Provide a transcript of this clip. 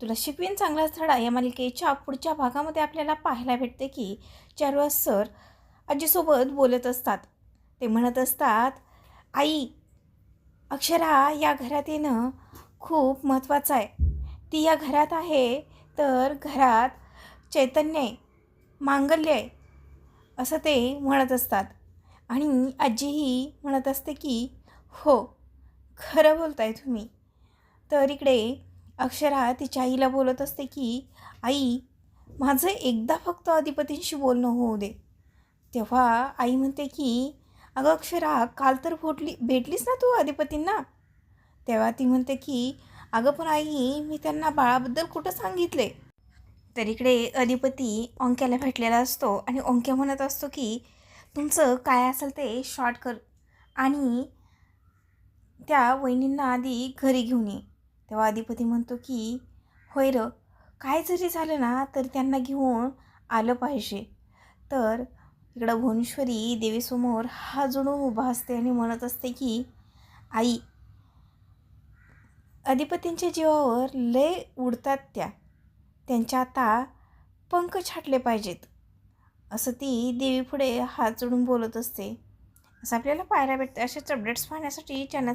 तुला शिकवीन चांगलाच धडा या मालिकेच्या पुढच्या भागामध्ये आपल्याला पाहायला भेटते की चारुआ सर आजीसोबत बोलत असतात. ते म्हणत असतात आई अक्षरा या घरात येणं खूप महत्त्वाचं आहे. ती या घरात आहे तर घरात चैतन्य आहे मांगल्य आहे असं ते म्हणत असतात. आणि आजीही म्हणत असते की हो खरं बोलताय तुम्ही. तर इकडे अक्षरा तिच्या आईला बोलत असते की आई माझं एकदा फक्त अधिपतींशी बोलणं होऊ दे. तेव्हा आई म्हणते की अगं अक्षरा काल तर भोटली भेटलीस ना तू अधिपतींना? तेव्हा ती म्हणते की अगं पण आई मी त्यांना बाळाबद्दल कुठं सांगितले? तर इकडे अधिपती ओंक्याला भेटलेला असतो आणि ओंक्या म्हणत असतो की तुमचं काय असेल ते शॉर्ट कर आणि त्या वहिनींना आधी घरी घेऊन ये. तेव्हा अधिपती म्हणतो की होय र काय जरी झालं ना तर त्यांना घेऊन आलं पाहिजे. तर इकडं भुवनेश्वरी देवीसमोर हा जुणू उभा असते आणि म्हणत असते की आई अधिपतींच्या जीवावर लय उडतात त्या. त्यांच्या आता पंख छाटले पाहिजेत. असं ती देवीपुढे हात जोडून बोलत असते. असं आपल्याला पाहायला भेटते. असेच अपडेट्स पाहण्यासाठी चॅनल